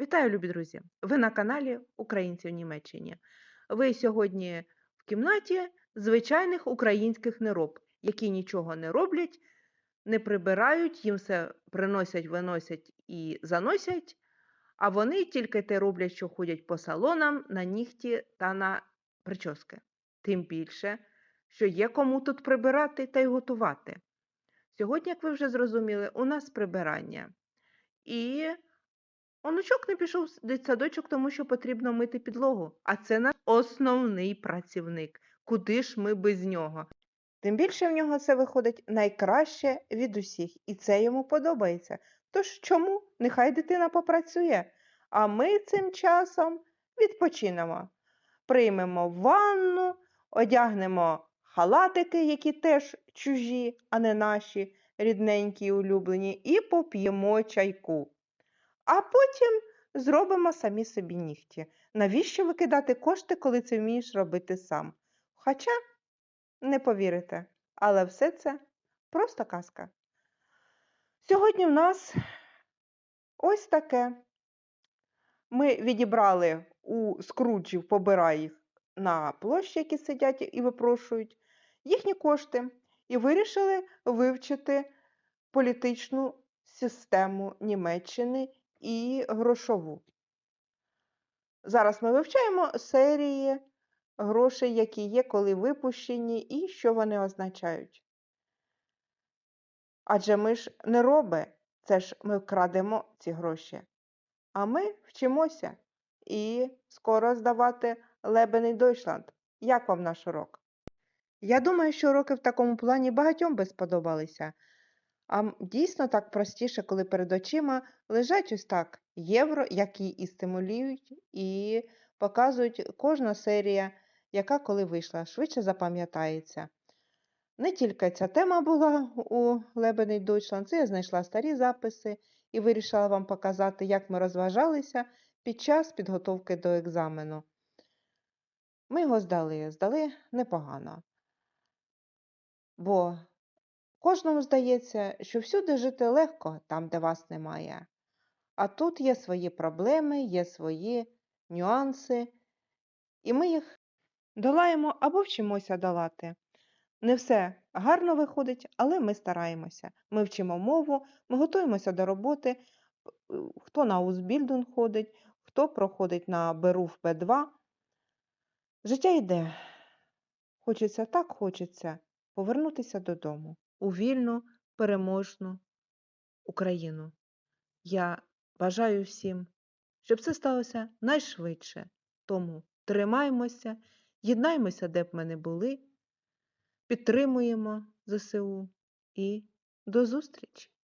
Вітаю, любі друзі! Ви на каналі Українці в Німеччині. Ви сьогодні в кімнаті звичайних українських нероб, які нічого не роблять, не прибирають, їм все приносять, виносять і заносять, а вони тільки те роблять, що ходять по салонам на нігті та на прически. Тим більше, що є кому тут прибирати та й готувати. Сьогодні, як ви вже зрозуміли, у нас прибирання. І онучок не пішов в дитсадочок, тому що потрібно мити підлогу. А це наш основний працівник. Куди ж ми без нього? Тим більше в нього це виходить найкраще від усіх, і це йому подобається. Тож чому? Нехай дитина попрацює, а ми цим часом відпочинемо. Приймемо ванну, одягнемо халатики, які теж чужі, а не наші, рідненькі і улюблені, і поп'ємо чайку. А потім зробимо самі собі нігті. Навіщо викидати кошти, коли це вмієш робити сам? Хоча не повірите, але все це просто казка. Сьогодні в нас ось таке. Ми відібрали у скруджів, побирай їх на площі, які сидять і випрошують, їхні кошти, і вирішили вивчити політичну систему Німеччини і грошову. Зараз ми вивчаємо серії грошей, які є, коли випущені, і що вони означають. Адже ми ж не роби, це ж ми вкрадемо ці гроші. А ми вчимося і скоро здавати Лебений Дойшланд. Як вам наш урок? Я думаю, що уроки в такому плані багатьом би сподобалися. А дійсно так простіше, коли перед очима лежать ось так євро, які і стимулюють, і показують кожна серія, яка коли вийшла, швидше запам'ятається. Не тільки ця тема була у Лебедий Дойчланд, це я знайшла старі записи і вирішила вам показати, як ми розважалися під час підготовки до екзамену. Ми його здали, здали непогано. Бо кожному здається, що всюди жити легко там, де вас немає. А тут є свої проблеми, є свої нюанси, і ми їх долаємо або вчимося долати. Не все гарно виходить, але ми стараємося. Ми вчимо мову, ми готуємося до роботи. е, Хто на Узбільдун ходить, хто проходить на Беруф Б2. Життя йде. Хочеться так, хочеться повернутися додому у вільну, переможну Україну. Я бажаю всім, щоб це сталося найшвидше. Тому тримаймося, єднаймося, де б ми не були, підтримуємо ЗСУ і до зустрічі!